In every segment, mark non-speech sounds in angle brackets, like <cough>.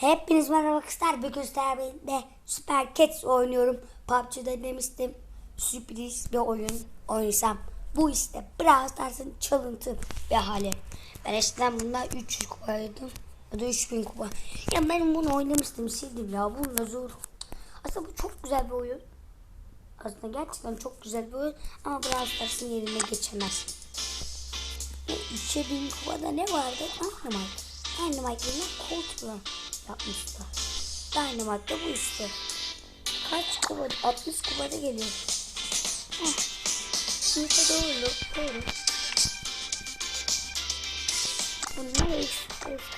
Hepiniz merhaba arkadaşlar. Bugün sizlerle Super Cats oynuyorum. PUBG'de demiştim sürpriz bir oyun oynasam. Bu işte Brawl Stars'ın çalıntı bir hali. Ben eskiden bunda 300 kupaydım. Ya da 3000 kupa. Ya ben bunu oynamıştım sildim ya. Bu ne zor. Aslında bu çok güzel bir oyun. Aslında gerçekten çok güzel bir oyun. Ama Brawl Stars'ın yerine geçemez. Ve 2000 kupada ne vardı? Yerine Colt Run yapmışlar. Dynamite de bu işte. Kaç kupada? 60 kupada geliyor. Heh. Şimdi doğru. Doğru. Bunlar efsane.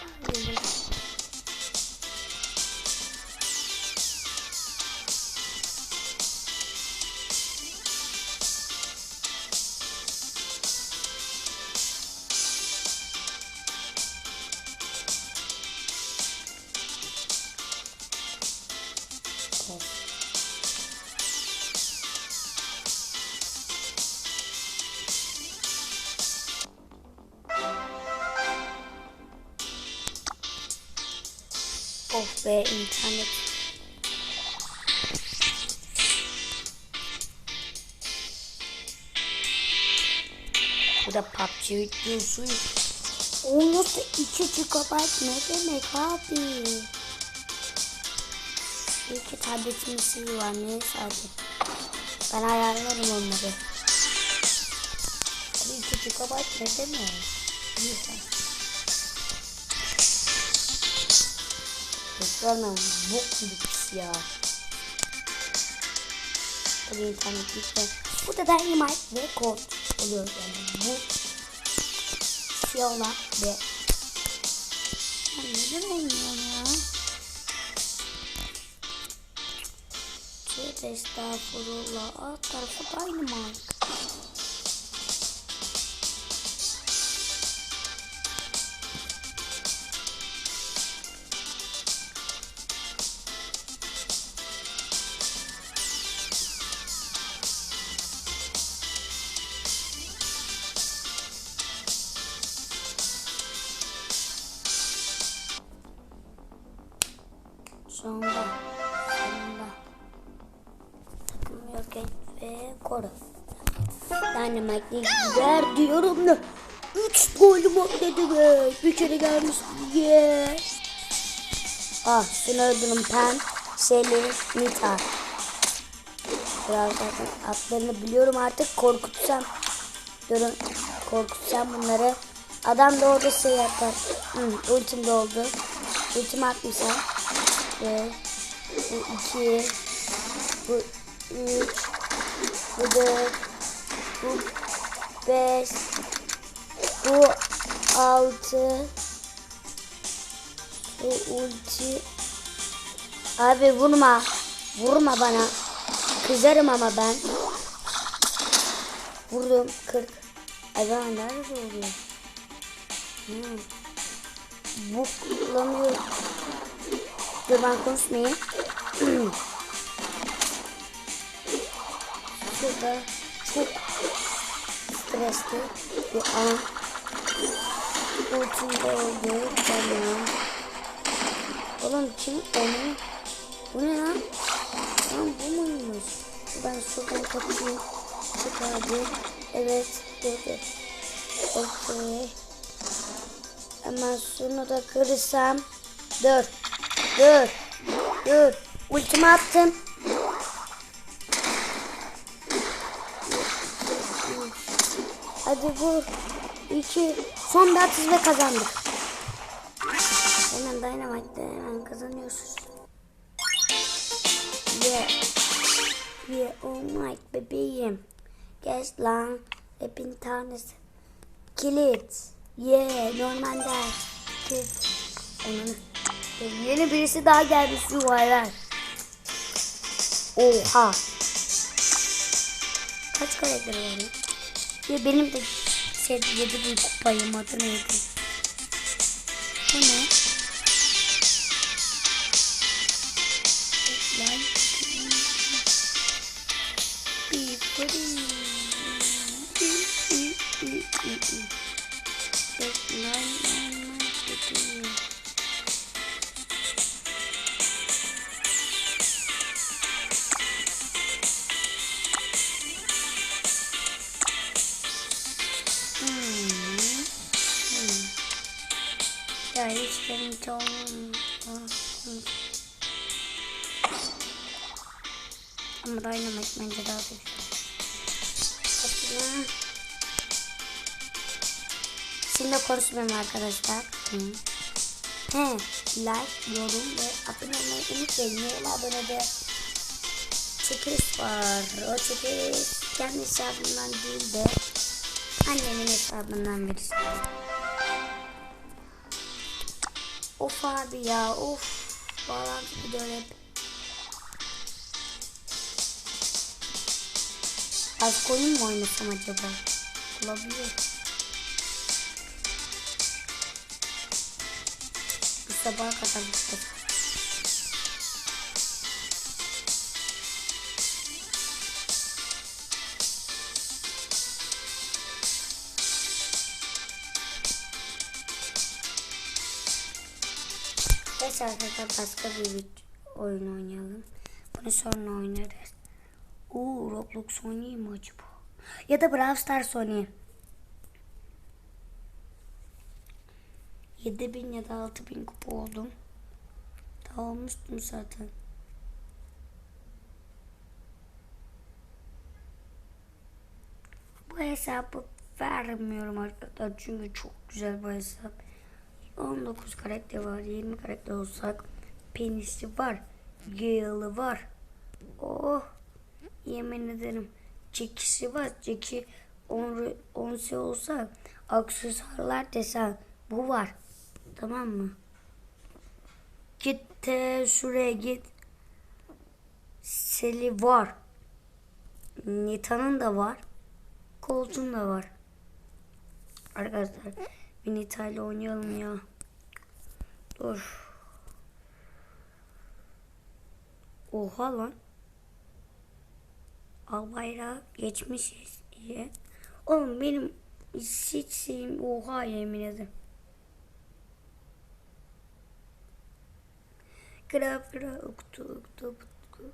Be internet. Bu da PUBG videosu. O nasıl 2 GB ne demek abi? İki tabletimin sili var neyse hadi. Ben ayarlarım onları. Abi 2 GB ne demek? Neyse. Ekranım bok gibi pis ya. Hadi internet gitti. Bu da Dynamite ve Colt oluyor yani. Bu Fiona ve Ya neden olmuyor ya? Tövbe estağfurullah. Alt tarafı Dynamite. Ve koru. Dynamite'li gider diyorum da. Üç golüm atladı be. Bir kere gelmiş diye. Ah öldürün Pen, Selin, Nita. Biraz zaten adlarını biliyorum artık korkutsam. Durun korkutsam bunları. Adam da orada şey yapar. Hı, ultim de oldu. Ultim atmışsam. Ve bu iki, bu üç, bu dört, bu beş, bu altı, bu ulti. Abi vurma, vurma bana. Kızarım ama ben. Vurdum 40. Ay nerede oluyor? Hmm. Bu kullanıyor. Dur ben konuşmayayım. <clears throat> Şurada çok stresli bir an. Ultimde oldu. Tamam. Oğlum kim onu? Bu ne lan? Lan bu muymuş? Ben şuradan kapıyı çıkardım. Evet. Dedi. Okey. Hemen şunu da kırırsam. Dur. Dur. Dur. Ultimi attım. Hadi vur. İki. Son bir atış ve kazandık. Hemen Dynamite'de hemen kazanıyorsunuz. Yeah. Yeah. Oh my bebeğim. Geç lan. Hepin tanesi. Kilit. Yeah. Normalde. Kilit. Onun. Yeni birisi daha gelmiş yuvarlar. Oha. Kaç karakteri var Ya benim de şey yedi bir kupayım adı neydi? Bu ne? Lan. Bir fırın. Şimdi konuşmayayım arkadaşlar. Hı. He, like, yorum ve abone olmayı unutmayın. Yeni abonede çekiliş var. O çekiliş kendi hesabımdan değil de annemin hesabından birisi. Of abi ya of. Bağlantı gidiyor hep. Az koyun mu oynasam acaba? Olabilir. Sabaha kadar gidecek. Neyse arkadaşlar başka bir oyun oynayalım. Bunu sonra oynarız. Oo Roblox oynayayım mı acaba? Ya da Brawl Stars oynayayım. 7000 ya da 6000 kupa oldum. Daha zaten. Bu hesabı vermiyorum arkadaşlar çünkü çok güzel bu hesap. 19 karakter var, 20 karakter olsak penisi var, Gale'ı var. Oh, yemin ederim. Jackie'si var. Jackie 10 10 olsa aksesuarlar desen bu var. Tamam mı? Git de şuraya git. Seli var. Nita'nın da var. Colt'un da var. Arkadaşlar bir Nita ile oynayalım ya. Dur. Oha lan. Al bayrağı geçmişiz. Oğlum benim hiç şeyim oha yemin ederim. Graf graf uktu uktu uktu.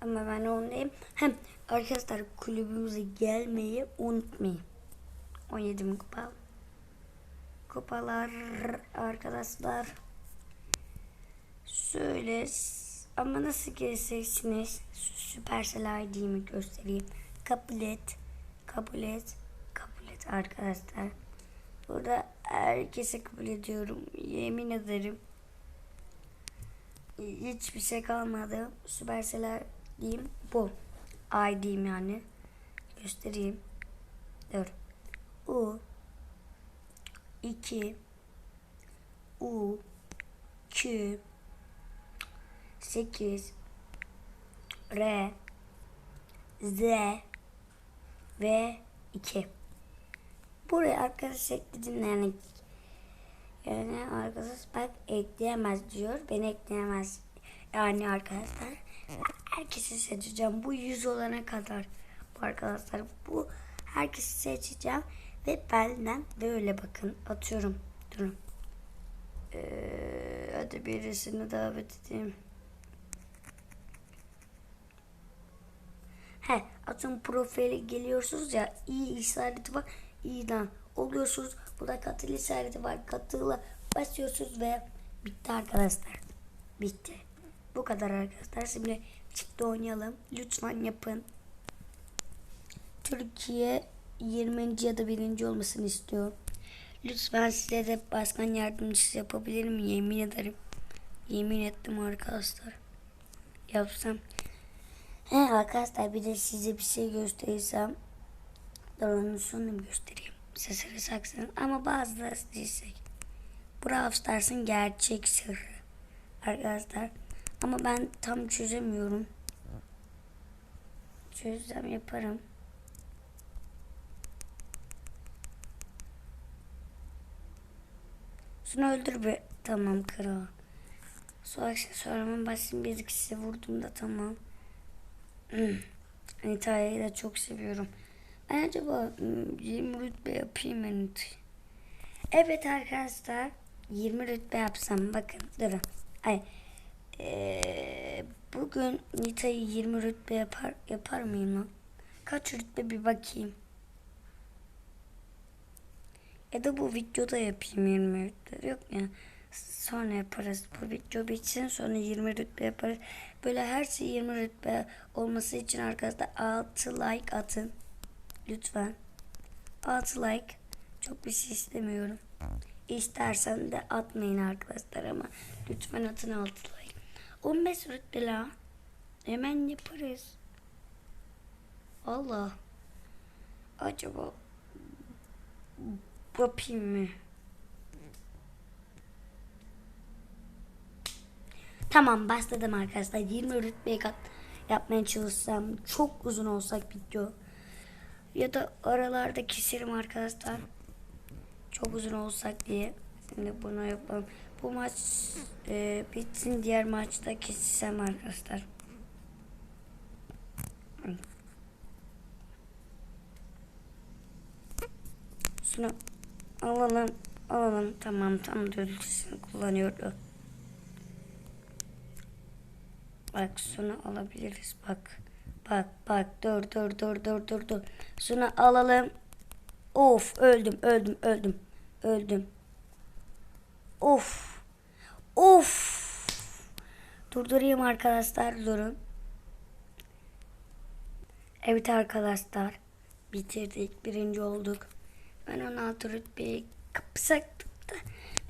Ama ben ondayım. Hem arkadaşlar kulübümüze gelmeyi unutmayın. 17 bin kupa. Kupalar arkadaşlar. Şöyle ama nasıl gireceksiniz? Süpersel ID'mi göstereyim. Kabul et. Kabul et. Kabul et arkadaşlar. Burada herkese kabul ediyorum. Yemin ederim. Hiçbir şey kalmadı. Süpersel diyeyim bu. ID'm yani. Göstereyim. Dur. U 2 U Q 8 R Z ve 2 Buraya arkadaş ekledim yani yani arkadaş bak ekleyemez diyor. Beni ekleyemez. Yani arkadaşlar herkesi seçeceğim. Bu 100 olana kadar bu arkadaşlar bu herkesi seçeceğim ve benden böyle bakın atıyorum. Durun. Ee, hadi birisini davet edeyim. He, atın profili geliyorsunuz ya iyi işareti var. İyiden oluyorsunuz. Burada katıl işareti var. Katıla basıyorsunuz ve bitti arkadaşlar. Bitti. Bu kadar arkadaşlar. Şimdi çıktı oynayalım. Lütfen yapın. Türkiye 20. ya da 1. olmasını istiyorum. Lütfen size de başkan yardımcısı yapabilirim. Yemin ederim. Yemin ettim arkadaşlar. Yapsam. He arkadaşlar bir de size bir şey gösterirsem. Onun sonunu göstereyim. Sesini saksın. Ama bazıları değilsek. Brawl Stars'ın gerçek sırrı. Arkadaşlar. Ama ben tam çözemiyorum. Çözsem yaparım. Şunu öldür be. Tamam kral. Su aksesuarımın başını bir ikisi vurduğumda tamam. Hmm. Anita'yı da çok seviyorum. Ben acaba 20 rütbe yapayım Anita'yı. Evet arkadaşlar. 20 rütbe yapsam bakın durun. Ay. Ee, bugün Nita'yı 20 rütbe yapar yapar mıyım lan? Kaç rütbe bir bakayım. Ya da bu videoda yapayım 20 rütbe. Yok ya. Sonra yaparız. Bu video bitsin sonra 20 rütbe yaparız. Böyle her şey 20 rütbe olması için arkadaşlar 6 like atın. Lütfen. 6 like. Çok bir şey istemiyorum. İstersen de atmayın arkadaşlar ama lütfen atın 6 like. 15 rütbe la. Hemen yaparız. Allah. Acaba yapayım mı? Tamam başladım arkadaşlar. 20 rütbeye kat yapmaya çalışsam çok uzun olsak video. Ya da aralarda keserim arkadaşlar. Çok uzun olsak diye. Şimdi bunu yapalım. Bu maç e, bitsin diğer maçta keseceğim arkadaşlar. Şunu alalım. Alalım. Tamam tam dölçesini kullanıyordu. Bak şunu alabiliriz. Bak. Bak bak dur dur dur dur dur dur. Şunu alalım. Of öldüm öldüm öldüm. Öldüm. Of. Of. Durdurayım arkadaşlar durun. Evet arkadaşlar. Bitirdik. Birinci olduk. Ben 16 rütbeyi kapsaktım da.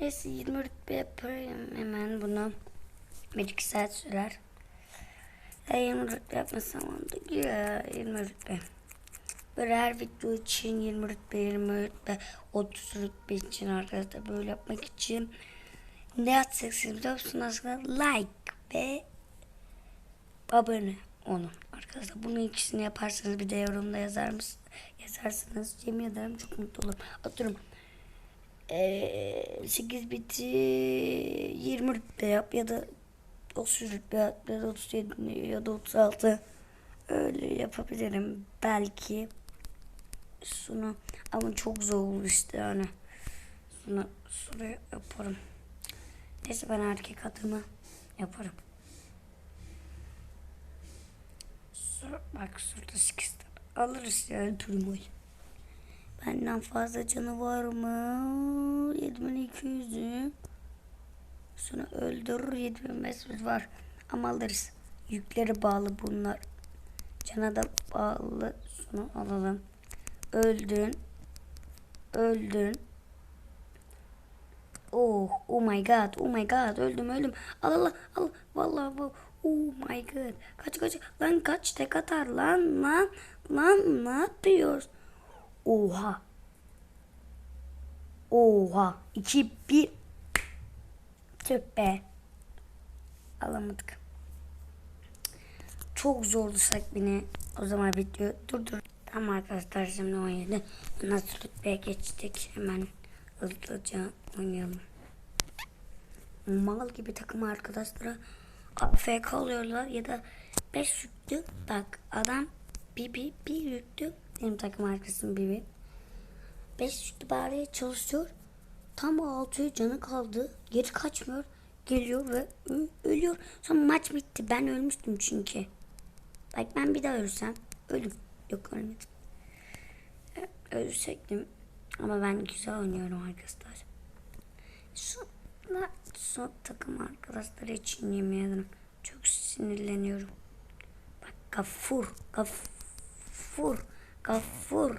Neyse 20 rütbe yaparım hemen bunu. Bir iki saat sürer. Ya 20 rütbe yapmasam oldu ya 20 rütbe. Böyle her video için 20 rütbe, 20 rütbe, 30 rütbe için arkadaşlar böyle yapmak için ne yapacaksınız biliyor musunuz aslında? Like ve abone olun arkadaşlar. Bunun ikisini yaparsanız bir de yorumda yazar mısınız? Yazarsınız. Yemin ederim çok mutlu olurum. Atıyorum. Ee, 8 biti 20 rütbe yap ya da 30 rütbe yap ya da 37 ya da 36 öyle yapabilirim. Belki şunu ama çok zor olur işte yani. Şunu şuraya yaparım. Neyse ben erkek adımı yaparım. Sur, bak şurada 8 tane alırız yani turmayı benden fazla canı var mı? 7200'ü sonra öldürür 7500 var. Ama alırız. Yükleri bağlı bunlar. Cana da bağlı. Şunu alalım. Öldün. Öldün. Oh oh my god oh my god. Öldüm öldüm. Al al al. Vallahi oh my god. Kaç kaç. Lan kaç tek atar. Lan lan lan ne yapıyoruz oha. Oha. 2 1 tüh alamadık. Çok zordu beni. O zaman video durdur Tamam arkadaşlar şimdi 17 nasıl rütbeye geçtik. Hemen hızlıca oynayalım. Mal gibi takım arkadaşlara AFK oluyorlar ya da 5 yüklü. Bak adam bir bir yüklü. Benim takım arkasım bir bir 5 yüklü bari çalışıyor tam 6 canı kaldı geri kaçmıyor geliyor ve ölüyor sonra maç bitti ben ölmüştüm çünkü bak ben bir daha ölsem ölüm Yok ölmedim. Ölsektim. Ama ben güzel oynuyorum arkadaşlar. Şunlar son takım arkadaşlar için yemeyelim. Çok sinirleniyorum. Bak gafur. Gafur. Gafur.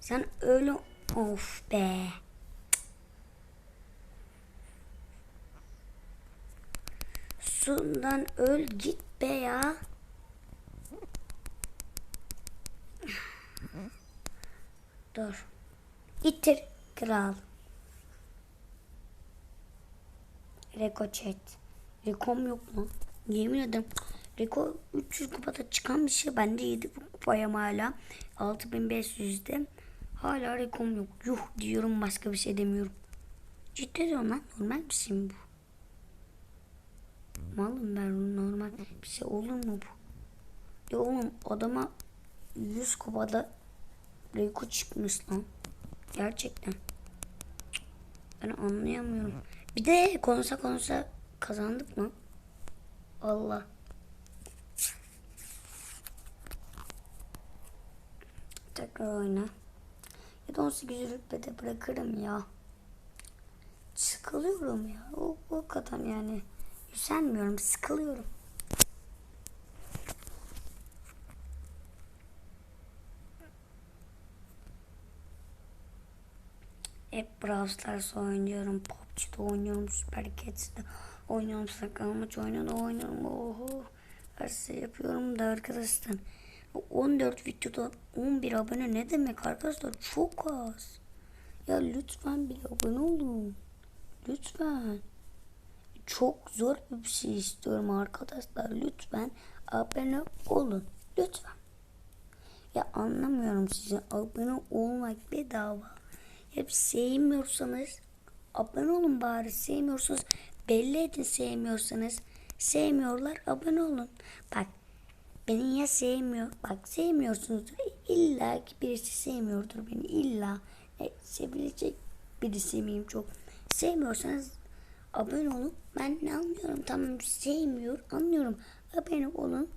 Sen öyle of be. Sundan öl git be ya. Dur. İttir kral. Reko chat. Rekom yok mu? Yemin ederim. Reko 300 kupada çıkan bir şey. Bende 7 kupayım hala. 6500'de. Hala rekom yok. Yuh diyorum başka bir şey demiyorum. Ciddi diyorum lan. Normal bir şey mi bu? Malım ben normal bir şey olur mu bu? Ya oğlum adama 100 kupada Reko çıkmış lan. Gerçekten. Ben anlayamıyorum. Bir de konuşa konuşa kazandık mı? Allah. Tekrar oyna. Ya da 18 rütbede bırakırım ya. Sıkılıyorum ya. O, o kadar yani. Üşenmiyorum, sıkılıyorum. Hep Brawl Stars oynuyorum, PUBG'de oynuyorum, Super Cats'de oynuyorum, saklanmaç oynuyorum, oynuyorum. Oho. Her şeyi yapıyorum da arkadaşlar. Bu 14 videoda 11 abone ne demek arkadaşlar? Çok az. Ya lütfen bir abone olun. Lütfen. Çok zor bir şey istiyorum arkadaşlar. Lütfen abone olun. Lütfen. Ya anlamıyorum size. Abone olmak bedava. Hep sevmiyorsanız abone olun bari. Sevmiyorsanız belli edin sevmiyorsanız. Sevmiyorlar abone olun. Bak beni ya sevmiyor. Bak sevmiyorsunuz. İlla ki birisi sevmiyordur beni. İlla e, sevilecek birisi miyim çok. Sevmiyorsanız abone olun. Ben ne anlıyorum tamam sevmiyor anlıyorum. Abone olun.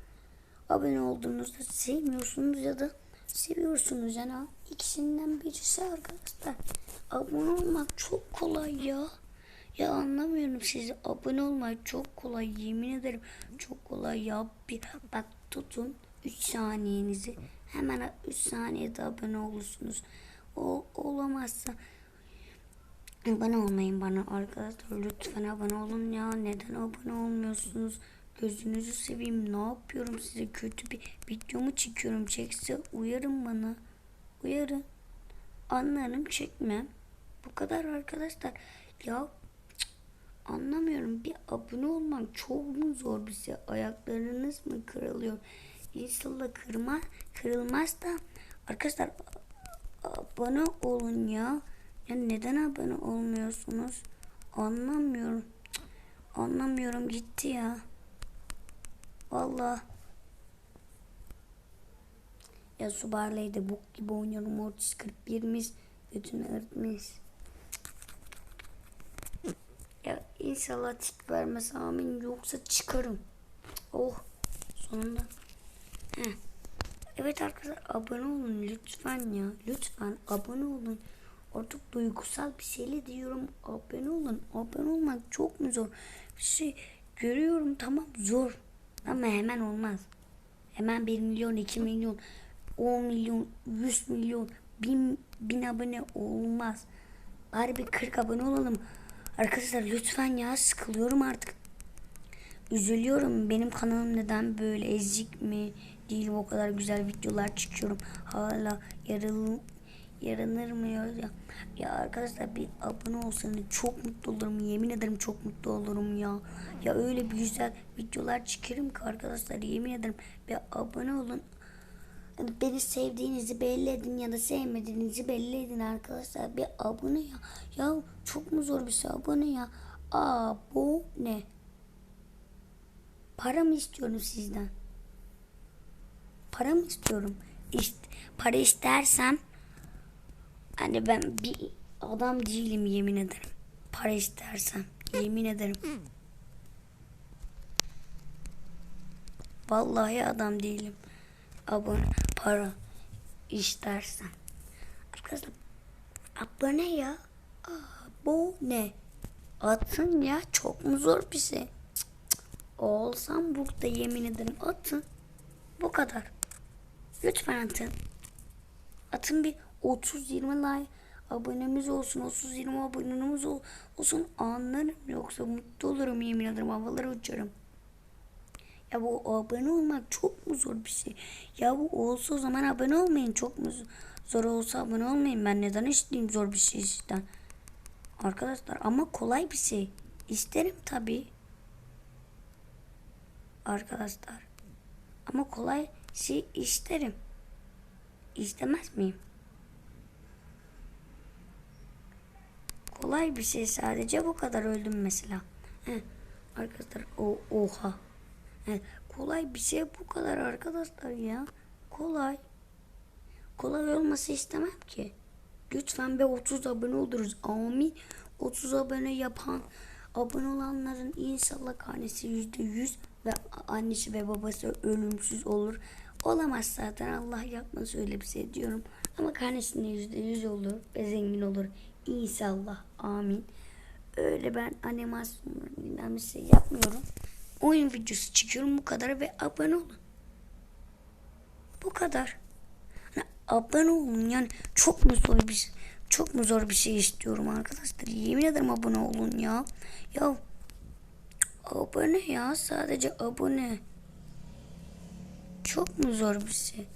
Abone olduğunuzda sevmiyorsunuz ya da seviyorsunuz yani ikisinden birisi arkadaşlar. Abone olmak çok kolay ya. Ya anlamıyorum sizi. Abone olmak çok kolay. Yemin ederim çok kolay ya. Bir, bak tutun 3 saniyenizi. Hemen 3 saniyede abone olursunuz. O olamazsa abone olmayın bana arkadaşlar. Lütfen abone olun ya. Neden abone olmuyorsunuz? Gözünüzü seveyim. Ne yapıyorum size? Kötü bir videomu çekiyorum. Çekse uyarın bana. Uyarın. Anlarım çekmem. Bu kadar arkadaşlar. Ya anlamıyorum. Bir abone olmak çok mu zor bize? Ayaklarınız mı kırılıyor? İnşallah kırma, kırılmaz da arkadaşlar abone olun ya. Ya neden abone olmuyorsunuz? Anlamıyorum. Anlamıyorum gitti ya. Vallahi. Ya su barleydi bok gibi oynuyorum. Mortis 41'miz. Götünü örtmüş. Ya inşallah tik vermez amin yoksa çıkarım. Oh sonunda. Heh. Evet arkadaşlar abone olun lütfen ya. Lütfen abone olun. Artık duygusal bir şeyle diyorum. Abone olun. Abone olmak çok mu zor? Bir şey görüyorum tamam zor. Ama hemen olmaz. Hemen 1 milyon, 2 milyon, 10 milyon, 100 milyon, 1000, 1000 abone olmaz. Bari bir 40 abone olalım. Arkadaşlar lütfen ya sıkılıyorum artık. Üzülüyorum. Benim kanalım neden böyle ezik mi? Değil o kadar güzel videolar çıkıyorum. Hala yarıl yaranır mı ya? Ya arkadaşlar bir abone olsanız çok mutlu olurum. Yemin ederim çok mutlu olurum ya. Ya öyle bir güzel videolar çıkarım ki arkadaşlar yemin ederim. Bir abone olun. Yani beni sevdiğinizi belli edin ya da sevmediğinizi belli edin arkadaşlar. Bir abone ya. Ya çok mu zor bir şey abone ya. Abone. Para mı istiyorum sizden? Para mı istiyorum? İşte, para istersem hani ben bir adam değilim yemin ederim. Para istersem yemin ederim. Vallahi adam değilim. Abone para istersen. Arkadaşlar abone ya. Abone. Atın ya çok mu zor bir şey. Olsam burada yemin ederim atın. Bu kadar. Lütfen atın. Atın bir 30-20 like abonemiz olsun. 30-20 abonemiz ol- olsun. Anlarım. Yoksa mutlu olurum yemin ederim. Havalara uçarım. Ya bu abone olmak çok mu zor bir şey? Ya bu olsa o zaman abone olmayın. Çok mu zor olsa abone olmayın. Ben neden isteyeyim zor bir şey sizden? Arkadaşlar ama kolay bir şey. İsterim tabii. Arkadaşlar. Ama kolay şey isterim. İstemez miyim? Kolay bir şey sadece bu kadar öldüm mesela. Heh, arkadaşlar o oha. Heh, kolay bir şey bu kadar arkadaşlar ya. Kolay. Kolay olması istemem ki. Lütfen be 30 abone oluruz. Amin. 30 abone yapan abone olanların inşallah karnesi yüzde yüz ve annesi ve babası ölümsüz olur. Olamaz zaten Allah yapmaz öyle bir şey diyorum. Ama karnesinde yüzde yüz olur ve zengin olur. İnşallah. Amin. Öyle ben animasyon bir şey yapmıyorum. Oyun videosu çekiyorum bu kadar ve abone olun. Bu kadar. Hani abone olun yani çok mu zor bir çok mu zor bir şey istiyorum arkadaşlar. Yemin ederim abone olun ya. Ya abone ya sadece abone. Çok mu zor bir şey?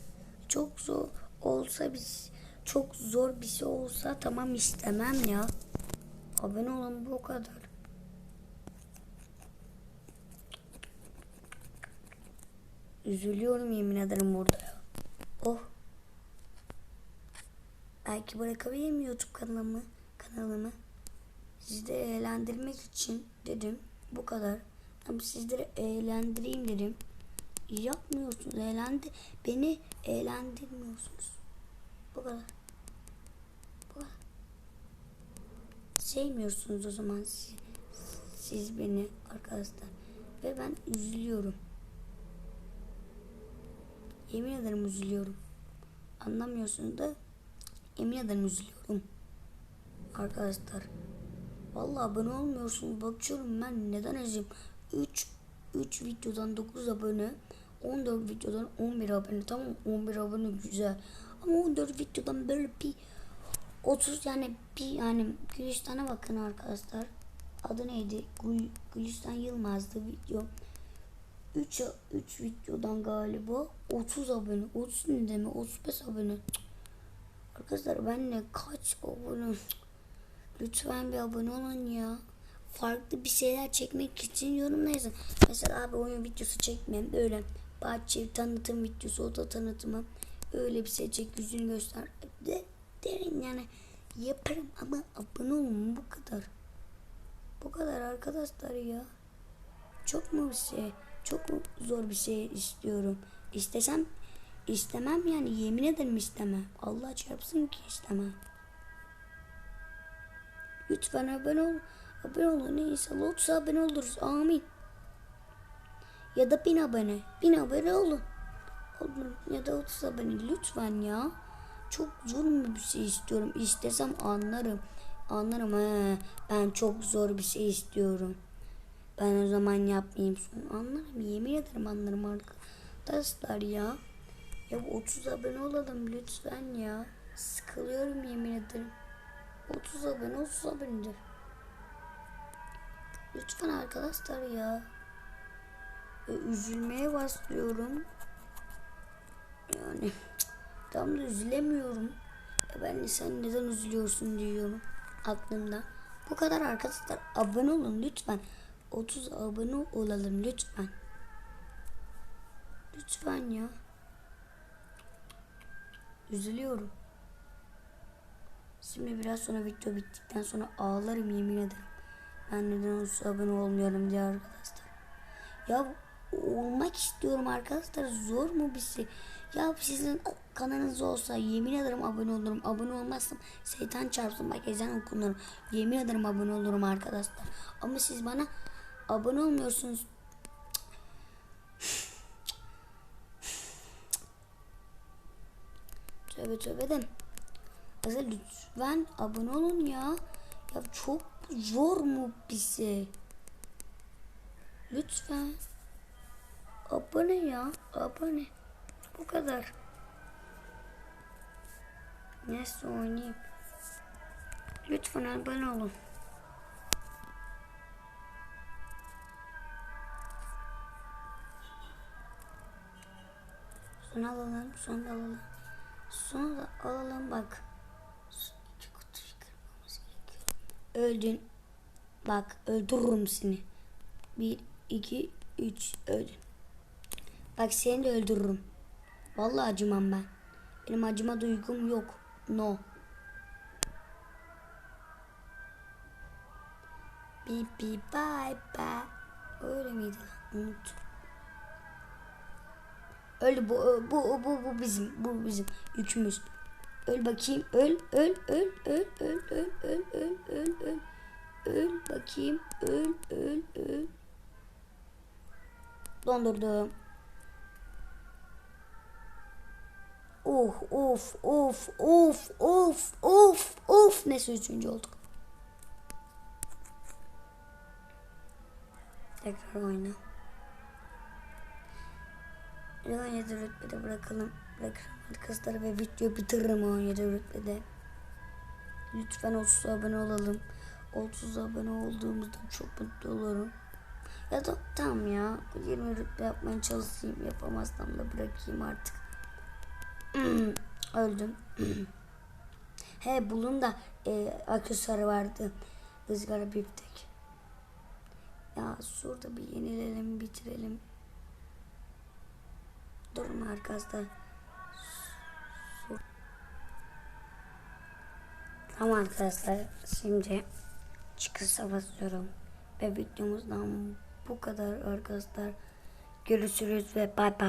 Çok zor olsa bir çok zor bir şey olsa tamam istemem ya. Abone olun bu kadar. Üzülüyorum yemin ederim burada ya. Oh. Belki bırakabilirim YouTube kanalımı. Kanalımı. Sizi eğlendirmek için dedim. Bu kadar. Ama sizleri eğlendireyim dedim. Yapmıyorsunuz. Eğlendi. Beni eğlendirmiyorsunuz. Bu kadar. Bu kadar. Sevmiyorsunuz o zaman siz, siz beni arkadaşlar. Ve ben üzülüyorum. Yemin ederim üzülüyorum. Anlamıyorsunuz da yemin ederim üzülüyorum. Arkadaşlar. Vallahi abone olmuyorsun. Bakıyorum ben neden üzüyorum. 3 3 videodan 9 abone. 14 videodan 11 abone. Tamam 11 abone güzel. Ama 14 videodan böyle bir 30 yani bir yani Gülistan'a bakın arkadaşlar. Adı neydi? Gül, Gülistan Yılmaz'dı video. 3 3 videodan galiba 30 abone. 30 ne demek? 35 abone. Arkadaşlar ben ne kaç abone? Lütfen bir abone olun ya. Farklı bir şeyler çekmek için yorumlayın. Mesela abi oyun videosu çekmem böyle bahçe tanıtım videosu o da tanıtımı öyle bir şey çek yüzünü göster de, derim yani yaparım ama abone olun bu kadar. Bu kadar arkadaşlar ya. Çok mu bir şey? Çok mu zor bir şey istiyorum? İstesem istemem yani yemin ederim istemem. Allah çarpsın ki istemem. Lütfen abone ol. Abone olun inşallah 30 abone oluruz. Amin. Ya da 1000 abone. 1000 abone olun. olun. Ya da 30 abone lütfen ya. Çok zor mu bir şey istiyorum. İstesem anlarım. Anlarım he. Ben çok zor bir şey istiyorum. Ben o zaman yapmayayım. Anlarım. Yemin ederim anlarım arkadaşlar ya. Ya 30 abone olalım lütfen ya. Sıkılıyorum yemin ederim. 30 abone 30 abonedir. Lütfen arkadaşlar ya. E, üzülmeye başlıyorum. Yani tam da üzülemiyorum. Ben de sen neden üzülüyorsun diyorum aklımda. Bu kadar arkadaşlar. Abone olun lütfen. 30 abone olalım lütfen. Lütfen ya. Üzülüyorum. Şimdi biraz sonra video bittikten sonra ağlarım yemin ederim. Ben neden olsa abone olmuyorum diye arkadaşlar. Ya olmak istiyorum arkadaşlar. Zor mu bir şey? Ya sizin kanalınız olsa yemin ederim abone olurum. Abone olmazsam şeytan çarpsın bak ezan okunurum. Yemin ederim abone olurum arkadaşlar. Ama siz bana abone olmuyorsunuz. Tövbe tövbe de. Mesela lütfen abone olun ya. Ya çok zor mu bize? Lütfen. Abone ya. Abone. Bu kadar. Neyse oynayayım. Lütfen abone olun. Sonra alalım, sonra alalım. Sonra alalım bak. İki kutuyu kırmamız gerekiyor. Öldün. Bak öldürürüm seni. Bir, iki, üç öldün. Bak seni de öldürürüm. Vallahi acımam ben. Benim acıma duygum yok. No. Bip bip bye bye. Öyle miydi lan? Unut. Öl bu bu bu bu bizim bu bizim yükümüz. Öl bakayım. Öl öl öl öl öl öl öl öl öl öl. Öl bakayım. Öl öl öl. Dondurdum. Oh of of of of of of. Neyse üçüncü olduk. Tekrar oyna. 17 rütbede bırakalım. Bırakırım arkadaşlar ve videoyu bitiririm 17 rütbede. Lütfen 30 abone olalım. 30 abone olduğumuzda çok mutlu olurum. Ya da tamam ya 20 rütbe yapmaya çalışayım. Yapamazsam da bırakayım artık. Öldüm. <clears throat> He bunun da e, aksesuarı vardı. Rızgara biftek. Ya şurada bir yenilelim bitirelim. Durun arkadaşlar. Tamam arkadaşlar şimdi çıkışa basıyorum. Ve videomuzdan bu kadar arkadaşlar. Görüşürüz ve bay bay.